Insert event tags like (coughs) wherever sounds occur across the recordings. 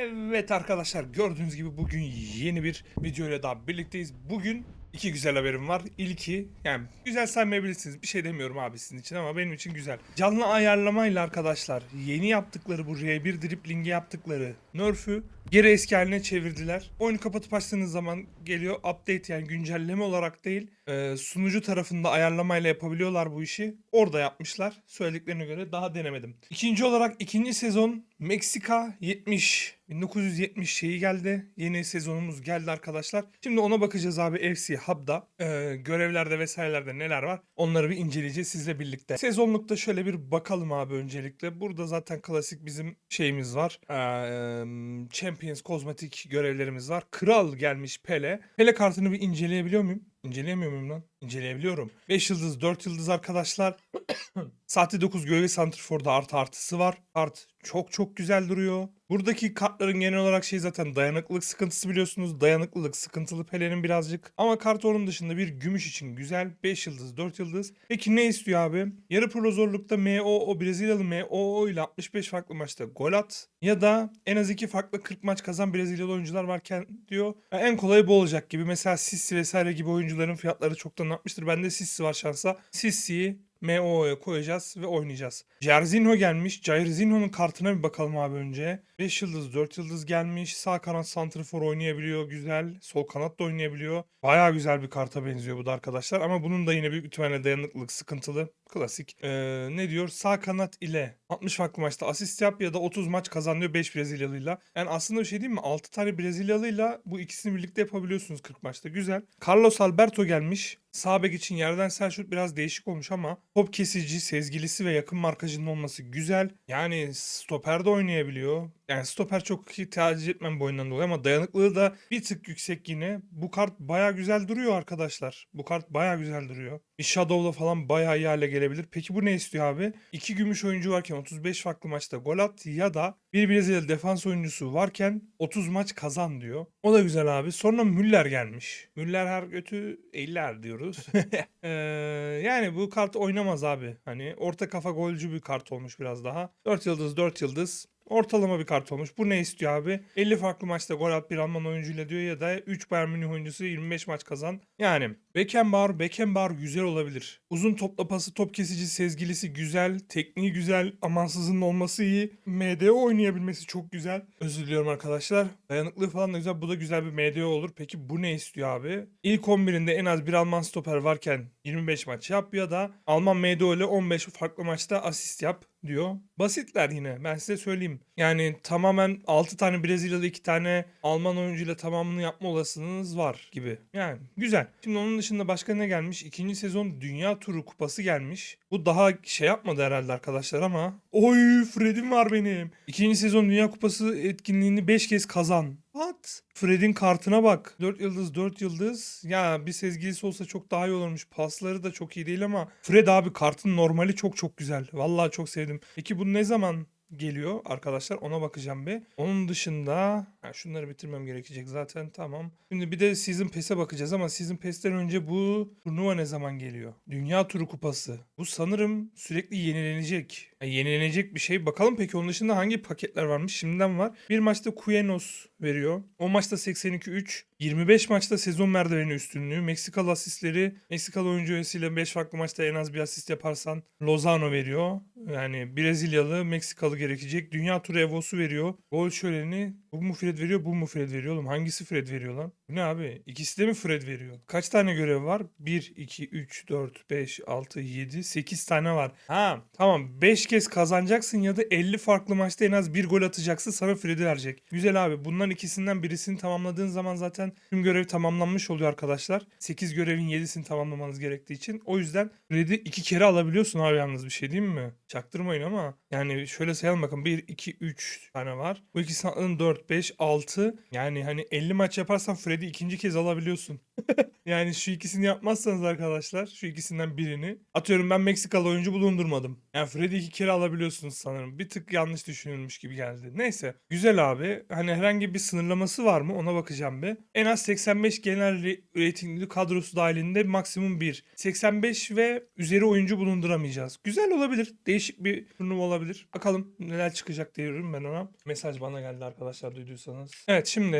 Evet arkadaşlar gördüğünüz gibi bugün yeni bir video ile daha birlikteyiz. Bugün iki güzel haberim var. İlki yani güzel saymayabilirsiniz bir şey demiyorum abi sizin için ama benim için güzel. Canlı ayarlamayla arkadaşlar yeni yaptıkları bu R1 driplingi yaptıkları nerf'ü geri eski haline çevirdiler. Oyunu kapatıp açtığınız zaman geliyor update yani güncelleme olarak değil e, sunucu tarafında ayarlamayla yapabiliyorlar bu işi. Orada yapmışlar. Söylediklerine göre daha denemedim. İkinci olarak ikinci sezon Meksika 70 1970 şeyi geldi. Yeni sezonumuz geldi arkadaşlar. Şimdi ona bakacağız abi FC Hub'da. Ee, görevlerde vesairelerde neler var. Onları bir inceleyeceğiz sizle birlikte. Sezonlukta şöyle bir bakalım abi öncelikle. Burada zaten klasik bizim şeyimiz var. Ee, Champions kozmetik görevlerimiz var. Kral gelmiş Pele. Pele kartını bir inceleyebiliyor muyum? İnceleyemiyor muyum lan? İnceleyebiliyorum. 5 yıldız, 4 yıldız arkadaşlar. (coughs) Sahte 9 gölge santrforda artı artısı var. Kart çok çok güzel duruyor. Buradaki kartların genel olarak şey zaten dayanıklılık sıkıntısı biliyorsunuz. Dayanıklılık sıkıntılı Pele'nin birazcık. Ama kart onun dışında bir gümüş için güzel. 5 yıldız, 4 yıldız. Peki ne istiyor abi? Yarı pro zorlukta MO, o Brezilyalı MO ile 65 farklı maçta gol at. Ya da en az 2 farklı 40 maç kazan Brezilyalı oyuncular varken diyor. En kolayı bu olacak gibi. Mesela Sissi vesaire gibi oyuncuların fiyatları çoktan artmıştır. Bende Sissi var şansa. Sissi'yi MO'ya koyacağız ve oynayacağız. Jarzinho gelmiş. Jarzinho'nun kartına bir bakalım abi önce. 5 yıldız 4 yıldız gelmiş. Sağ kanat santrfor oynayabiliyor güzel. Sol kanat da oynayabiliyor. Baya güzel bir karta benziyor bu da arkadaşlar. Ama bunun da yine büyük ihtimalle dayanıklılık sıkıntılı. Klasik. Ee, ne diyor? Sağ kanat ile 60 farklı maçta asist yap ya da 30 maç kazan diyor 5 Brezilyalıyla. Yani aslında bir şey değil mi? 6 tane Brezilyalıyla bu ikisini birlikte yapabiliyorsunuz 40 maçta. Güzel. Carlos Alberto gelmiş. Sağ bek için yerden sel şut biraz değişik olmuş ama top kesici, sezgilisi ve yakın markajının olması güzel. Yani stoper de oynayabiliyor. Yani stoper çok iyi tercih etmem bu oyundan dolayı ama dayanıklılığı da bir tık yüksek yine. Bu kart baya güzel duruyor arkadaşlar. Bu kart baya güzel duruyor. Bir Shadow'la falan baya iyi hale gelebilir. Peki bu ne istiyor abi? İki gümüş oyuncu varken 35 farklı maçta gol at ya da bir Brezilya defans oyuncusu varken 30 maç kazan diyor. O da güzel abi. Sonra Müller gelmiş. Müller her götü eller diyoruz. (laughs) Ee, yani bu kart oynamaz abi. Hani orta kafa golcü bir kart olmuş biraz daha. 4 yıldız 4 yıldız. Ortalama bir kart olmuş. Bu ne istiyor abi? 50 farklı maçta gol at bir Alman oyuncuyla diyor ya da 3 Bayern Münih oyuncusu 25 maç kazan. Yani Beckenbauer, Beckenbauer güzel olabilir. Uzun topla pası, top kesici, sezgilisi güzel, tekniği güzel, amansızının olması iyi. MDO oynayabilmesi çok güzel. Özür diliyorum arkadaşlar. Dayanıklığı falan da güzel. Bu da güzel bir MDO olur. Peki bu ne istiyor abi? İlk 11'inde en az bir Alman stoper varken 25 maç yap ya da Alman MDO ile 15 farklı maçta asist yap diyor. Basitler yine ben size söyleyeyim. Yani tamamen 6 tane Brezilyalı 2 tane Alman oyuncuyla tamamını yapma olasılığınız var gibi. Yani güzel. Şimdi onun dışında başka ne gelmiş? İkinci sezon Dünya Turu kupası gelmiş. Bu daha şey yapmadı herhalde arkadaşlar ama. Oy Fred'im var benim. İkinci sezon Dünya Kupası etkinliğini 5 kez kazan. What? Fred'in kartına bak. 4 yıldız 4 yıldız. Ya bir sezgilisi olsa çok daha iyi olurmuş. Pasları da çok iyi değil ama Fred abi kartın normali çok çok güzel. Vallahi çok sevdim. Peki bu ne zaman geliyor arkadaşlar ona bakacağım bir. Onun dışında ha, şunları bitirmem gerekecek zaten tamam. Şimdi bir de Season Pass'e bakacağız ama Season Pass'ten önce bu turnuva ne zaman geliyor? Dünya Turu Kupası. Bu sanırım sürekli yenilenecek. Yani yenilenecek bir şey. Bakalım peki onun dışında hangi paketler varmış? Şimdiden var. Bir maçta Kuenos veriyor. O maçta 82-3. 25 maçta sezon merdiveni üstünlüğü. Meksikalı asistleri. Meksikalı oyuncu üyesiyle 5 farklı maçta en az bir asist yaparsan Lozano veriyor. Yani Brezilyalı, Meksikalı gerekecek. Dünya turu Evo'su veriyor. Gol şöleni bu mu Fred veriyor, bu mu Fred veriyor oğlum? Hangisi Fred veriyor lan? Bu ne abi? İkisi de mi Fred veriyor? Kaç tane görev var? 1, 2, 3, 4, 5, 6, 7, 8 tane var. Ha tamam 5 kez kazanacaksın ya da 50 farklı maçta en az bir gol atacaksın sana Fred'i verecek. Güzel abi. Bunların ikisinden birisini tamamladığın zaman zaten tüm görev tamamlanmış oluyor arkadaşlar. 8 görevin 7'sini tamamlamanız gerektiği için. O yüzden Fred'i 2 kere alabiliyorsun abi yalnız bir şey değil mi? Çaktırmayın ama. Yani şöyle sayalım bakın. 1, 2, 3 tane var. Bu ikisini atladın 4, 5, 6. Yani hani 50 maç yaparsan Fred'i ikinci kez alabiliyorsun. (laughs) yani şu ikisini yapmazsanız arkadaşlar şu ikisinden birini. Atıyorum ben Meksikalı oyuncu bulundurmadım. Yani Fred'i iki kere alabiliyorsunuz sanırım. Bir tık yanlış düşünülmüş gibi geldi. Neyse. Güzel abi. Hani herhangi bir sınırlaması var mı? Ona bakacağım bir. En az 85 genel re- reytingli kadrosu dahilinde maksimum 1. 85 ve üzeri oyuncu bulunduramayacağız. Güzel olabilir. Değişik değişik bir turnuva olabilir. Bakalım neler çıkacak diyorum ben ona. Mesaj bana geldi arkadaşlar duyduysanız. Evet şimdi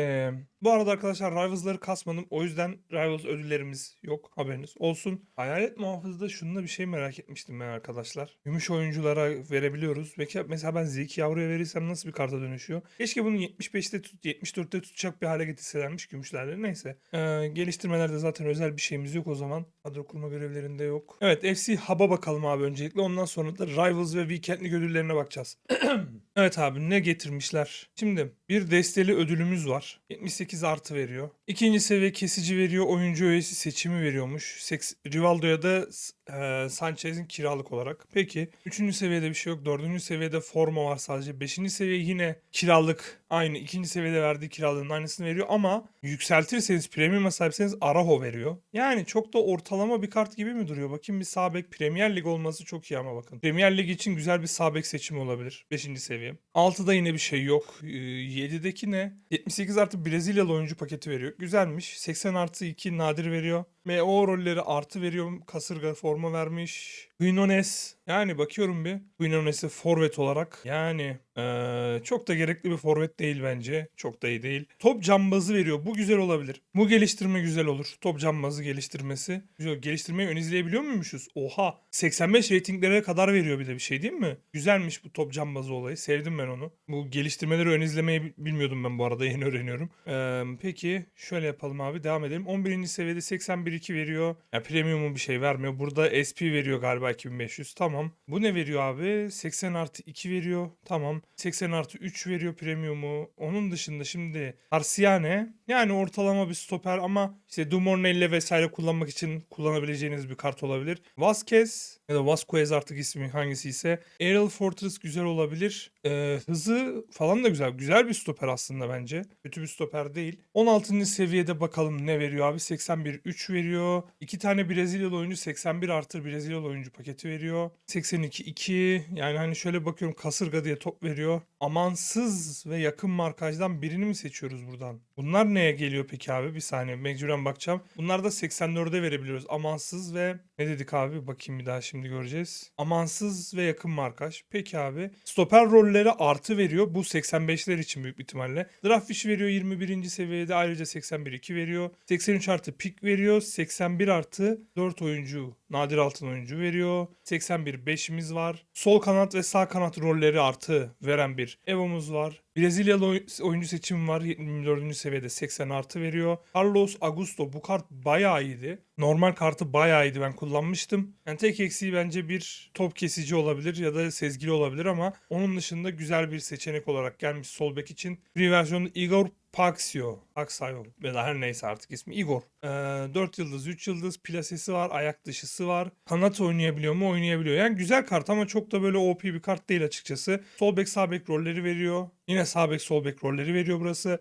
bu arada arkadaşlar Rivals'ları kasmadım. O yüzden Rivals ödüllerimiz yok. Haberiniz olsun. Hayalet muhafızda şununla bir şey merak etmiştim ben arkadaşlar. Gümüş oyunculara verebiliyoruz. Peki mesela ben Zeki Yavru'ya verirsem nasıl bir karta dönüşüyor? Keşke bunu 75'te tut, 74'te tutacak bir hale getirselermiş gümüşlerle. Neyse. Ee, geliştirmelerde zaten özel bir şeyimiz yok o zaman. Kadro kurma görevlerinde yok. Evet FC Hub'a bakalım abi öncelikle. Ondan sonra da Rivals ve Weekend'lik ödüllerine bakacağız. (clears throat) evet abi ne getirmişler? Şimdi bir desteli ödülümüz var. 78 artı veriyor. İkinci seviye kesici veriyor. Oyuncu öğesi seçimi veriyormuş. Seks Rivaldo'ya da e, Sanchez'in kiralık olarak. Peki. Üçüncü seviyede bir şey yok. Dördüncü seviyede forma var sadece. Beşinci seviye yine kiralık. Aynı. ikinci seviyede verdiği kiralığın aynısını veriyor. Ama yükseltirseniz premium'a sahipseniz Araho veriyor. Yani çok da ortalama bir kart gibi mi duruyor? Bakayım bir sağ bek Premier Lig olması çok iyi ama bakın. Premier Lig için güzel bir sağ bek seçimi olabilir. Beşinci seviye. 6'da yine bir şey yok. Ee, 7'deki ne? 78 artı Brezilyalı oyuncu paketi veriyor. Güzelmiş. 80 artı 2 nadir veriyor. MO rolleri artı veriyor. Kasırga forma vermiş. Guinones. Yani bakıyorum bir. Guinones'e forvet olarak. Yani eee, çok da gerekli bir forvet değil bence. Çok da iyi değil. Top cambazı veriyor. Bu güzel olabilir. Bu geliştirme güzel olur. Top cambazı geliştirmesi. Güzel. Geliştirmeyi ön izleyebiliyor muymuşuz? Oha. 85 reytinglere kadar veriyor bir de bir şey değil mi? Güzelmiş bu top cambazı olayı. Sevdim ben onu. Bu geliştirmeleri ön izlemeyi bi- bilmiyordum ben bu arada. (laughs) Yeni öğreniyorum. Eee, peki şöyle yapalım abi. Devam edelim. 11. seviyede 81-2 veriyor. Ya premium'un bir şey vermiyor. Burada SP veriyor galiba 2500. Tamam. Bu ne veriyor abi? 80 artı 2 veriyor. Tamam. 80 artı 3 veriyor premium'u. Onun dışında şimdi Arsiane. Yani ortalama bir stoper ama işte Dumornel'le vesaire kullanmak için kullanabileceğiniz bir kart olabilir. Vasquez ya da Vasquez artık ismi hangisi ise. Aerial Fortress güzel olabilir. Ee, hızı falan da güzel. Güzel bir stoper aslında bence. Kötü bir stoper değil. 16. seviyede bakalım ne veriyor abi. 81 3 veriyor. 2 tane Brezilyalı oyuncu 81 artı Brezilyalı oyuncu paketi veriyor. 82 2 yani hani şöyle bakıyorum kasırga diye top veriyor. Amansız ve yakın markajdan birini mi seçiyoruz buradan? Bunlar neye geliyor peki abi? Bir saniye mecburen bakacağım. Bunlar da 84'e verebiliyoruz. Amansız ve ne dedik abi? Bakayım bir daha şimdi göreceğiz. Amansız ve yakın markaj. Peki abi. Stoper rolleri artı veriyor. Bu 85'ler için büyük ihtimalle. Draft fişi veriyor 21. seviyede. Ayrıca 81 2 veriyor. 83 artı pik veriyor. 81 artı 4 oyuncu. Nadir altın oyuncu veriyor. 81 5'imiz var. Sol kanat ve sağ kanat rolleri artı veren bir Evo'muz var. Brezilyalı oy- oyuncu seçimi var. 24. seviyede 80 artı veriyor. Carlos Augusto bu kart bayağı iyiydi. Normal kartı bayağı iyiydi ben kullanmıştım. Yani tek eksiği bence bir top kesici olabilir ya da sezgili olabilir ama onun dışında güzel bir seçenek olarak gelmiş sol bek için. Free versiyonda Igor Paxio. Paxio ya da her neyse artık ismi Igor. Ee, 4 yıldız 3 yıldız plasesi var ayak dışısı var. Kanat oynayabiliyor mu oynayabiliyor. Yani güzel kart ama çok da böyle OP bir kart değil açıkçası. Sol bek sağ bek rolleri veriyor. Yine sağ bek sol bek rolleri veriyor burası.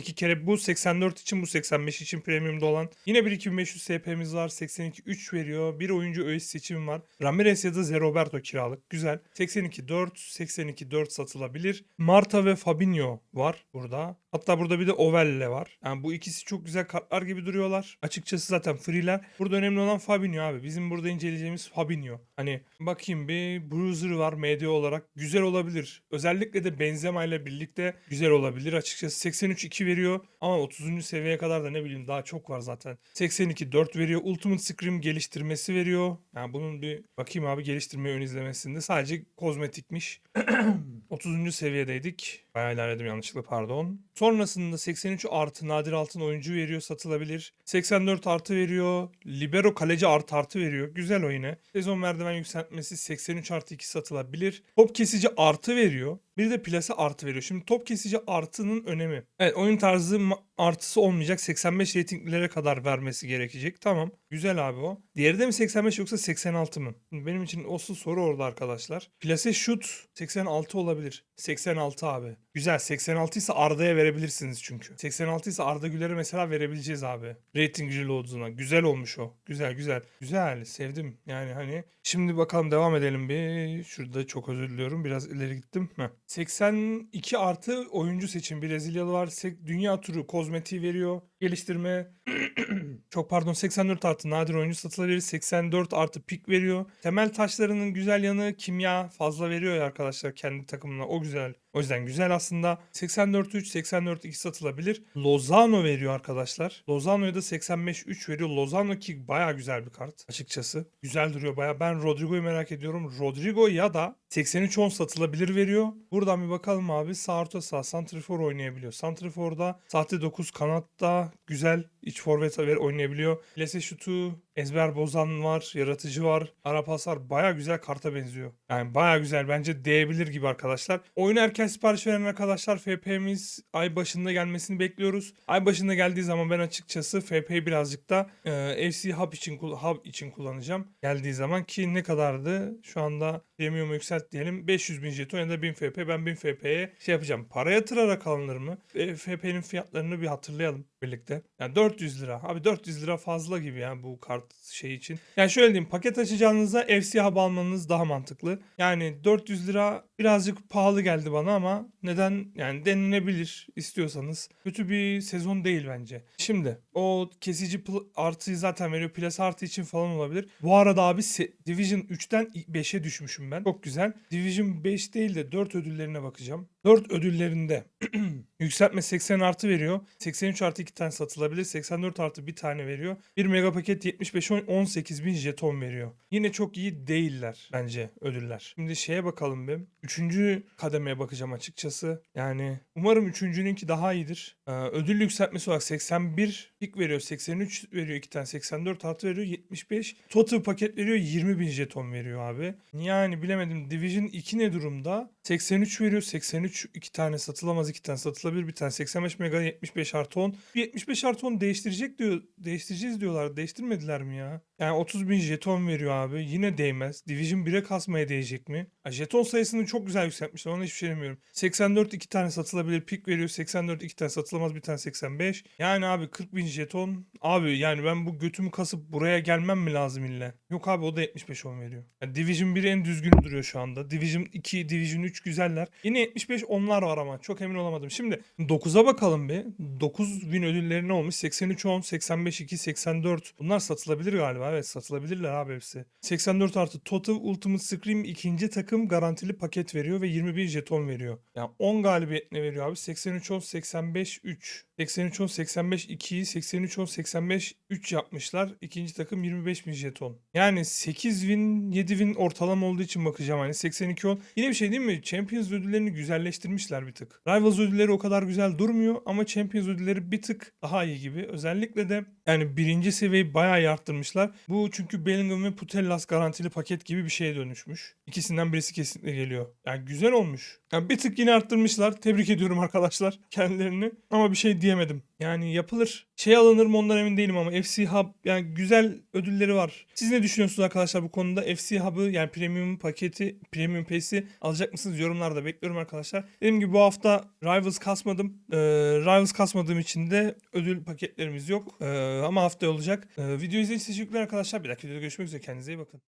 İki kere bu 84 için bu 85 için premiumda olan. Yine bir 2500 SP'miz var. 82 3 veriyor. Bir oyuncu öğesi seçimi var. Ramirez ya da Zé Roberto kiralık. Güzel. 82 4 82 4 satılabilir. Marta ve Fabinho var burada. Hatta burada bir de Ovelle var. Yani bu ikisi çok güzel kartlar gibi duruyorlar. Açıkçası zaten free'ler. Burada önemli olan Fabinho abi. Bizim burada inceleyeceğimiz Fabinho. Hani bakayım bir Bruiser var MD olarak. Güzel olabilir. Özellikle de Benzema ile birlikte güzel olabilir. Açıkçası 83 2 veriyor. Ama 30. seviyeye kadar da ne bileyim daha çok var zaten. 82 4 veriyor. Ultimate Scream geliştirmesi veriyor. Yani bunun bir bakayım abi geliştirme ön izlemesinde. Sadece kozmetikmiş. (clears throat) 30. seviyedeydik. Bayağı ilerledim yanlışlıkla pardon. Sonrasında 83 artı nadir altın oyuncu veriyor satılabilir. 84 artı veriyor. Libero kaleci artı artı veriyor. Güzel o yine. Sezon merdiven yükseltmesi 83 artı 2 satılabilir. Top kesici artı veriyor. Bir de plase artı veriyor. Şimdi top kesici artının önemi. Evet oyun tarzı artısı olmayacak. 85 reytinglere kadar vermesi gerekecek. Tamam. Güzel abi o. Diğeri de mi 85 yoksa 86 mı? Benim için asıl soru orada arkadaşlar. Plase şut 86 olabilir. 86 abi. Güzel 86 ise Arda'ya verebilirsiniz çünkü. 86 ise Arda Güler'e mesela verebileceğiz abi. Rating reload'una. Güzel olmuş o. Güzel güzel. Güzel sevdim. Yani hani şimdi bakalım devam edelim bir. Şurada çok özür diliyorum. Biraz ileri gittim. Heh. 82 artı oyuncu seçim. Brezilyalı var. Dünya turu kozmetiği veriyor. Geliştirme (clears throat) çok pardon 84 artı nadir oyuncu satılabilir 84 artı pik veriyor. Temel taşlarının güzel yanı kimya fazla veriyor ya arkadaşlar kendi takımına o güzel. O yüzden güzel aslında. 84-3, 84-2 satılabilir. Lozano veriyor arkadaşlar. Lozano'ya da 85-3 veriyor. Lozano ki baya güzel bir kart açıkçası. Güzel duruyor baya. Ben Rodrigo'yu merak ediyorum. Rodrigo ya da 83-10 satılabilir veriyor. Buradan bir bakalım abi. Sağ orta sağ. Santrifor oynayabiliyor. Santrifor'da sahte 9 kanatta güzel iç forvet ver- oynayabiliyor. Plase şutu, ezber bozan var, yaratıcı var. Ara pasar baya güzel karta benziyor. Yani baya güzel bence değebilir gibi arkadaşlar. Oyun erken sipariş veren arkadaşlar FP'miz ay başında gelmesini bekliyoruz. Ay başında geldiği zaman ben açıkçası FP'yi birazcık da e, FC Hub için Hub için kullanacağım. Geldiği zaman ki ne kadardı? Şu anda premium yükselt diyelim. 500 bin jeton ya da 1000 FP. Ben 1000 FP'ye şey yapacağım. Para yatırarak alınır mı? E, FP'nin fiyatlarını bir hatırlayalım birlikte. Yani 400 lira. Abi 400 lira fazla gibi yani bu kart şey için. Yani şöyle diyeyim paket açacağınızda FC Hub almanız daha mantıklı. Yani 400 lira birazcık pahalı geldi bana ama neden yani denilebilir istiyorsanız. Kötü bir sezon değil bence. Şimdi o kesici artıyı zaten veriyor. Plus artı için falan olabilir. Bu arada abi Division 3'ten 5'e düşmüşüm ben. Çok güzel. Division 5 değil de 4 ödüllerine bakacağım. 4 ödüllerinde (clears throat) Yükseltme 80 artı veriyor. 83 artı 2 tane satılabilir. 84 artı bir tane veriyor. 1 mega paket 75 on- 18 bin jeton veriyor. Yine çok iyi değiller bence ödüller. Şimdi şeye bakalım bir. Üçüncü kademeye bakacağım açıkçası. Yani umarım üçüncününki daha iyidir. Ee, ödül yükseltmesi olarak 81 pik veriyor. 83 veriyor 2 tane. 84 artı veriyor. 75. Total paket veriyor. 20 bin jeton veriyor abi. Yani bilemedim. Division 2 ne durumda? 83 veriyor. 83 2 tane satılamaz. 2 tane satılabilir. Bir tane 85 mega 75 artı 10. Bir 75 artı 10 değiştirecek diyor. Değiştireceğiz diyorlar. Değiştirmediler mi ya? Yani 30 bin jeton veriyor abi. Yine değmez. Division 1'e kasmaya değecek mi? Jeton sayısını çok güzel yükseltmişler. Ona hiçbir şey demiyorum. 84 2 tane satılabilir. Pik veriyor. 84 2 tane satılamaz. Bir tane 85. Yani abi 40 bin jeton. Abi yani ben bu götümü kasıp buraya gelmem mi lazım ille? Yok abi o da 75 10 veriyor. Yani Division 1 en düzgünü duruyor şu anda. Division 2, Division 3 güzeller. Yine 75 onlar var ama çok emin olamadım. Şimdi 9'a bakalım bir. 9 bin ödülleri ne olmuş? 83 10, 85 2, 84. Bunlar satılabilir galiba. Evet satılabilirler abi hepsi. 84 artı Total Ultimate Scream ikinci takım garantili paket veriyor ve 21 jeton veriyor. Yani 10 galibiyet ne veriyor abi? 83 10, 85 3. 83 10, 85 2'yi 83 10, 85 3 yapmışlar. İkinci takım 25 bin jeton. Yani 8 win 7 win ortalama olduğu için bakacağım hani 82 10. Yine bir şey değil mi? Champions ödüllerini güzelleştirmişler bir tık. Rivals ödülleri o kadar güzel durmuyor ama Champions ödülleri bir tık daha iyi gibi. Özellikle de yani birinci seviyeyi bayağı arttırmışlar. Bu çünkü Bellingham ve Putellas garantili paket gibi bir şeye dönüşmüş. İkisinden birisi kesinlikle geliyor. Yani güzel olmuş. Yani bir tık yine arttırmışlar. Tebrik ediyorum arkadaşlar (laughs) kendilerini. Ama bir şey diyemedim. Yani yapılır. Şey alınır mı ondan emin değilim ama FC Hub yani güzel ödülleri var. Siz ne düşünüyorsunuz arkadaşlar bu konuda? FC Hub'ı yani premium paketi, premium PS'i alacak mısınız? Yorumlarda bekliyorum arkadaşlar. Dediğim gibi bu hafta Rivals kasmadım. Ee, Rivals kasmadığım için de ödül paketlerimiz yok. Ee, ama haftaya olacak. Ee, video izlediğiniz için teşekkürler arkadaşlar. Bir dahaki videoda görüşmek üzere. Kendinize iyi bakın.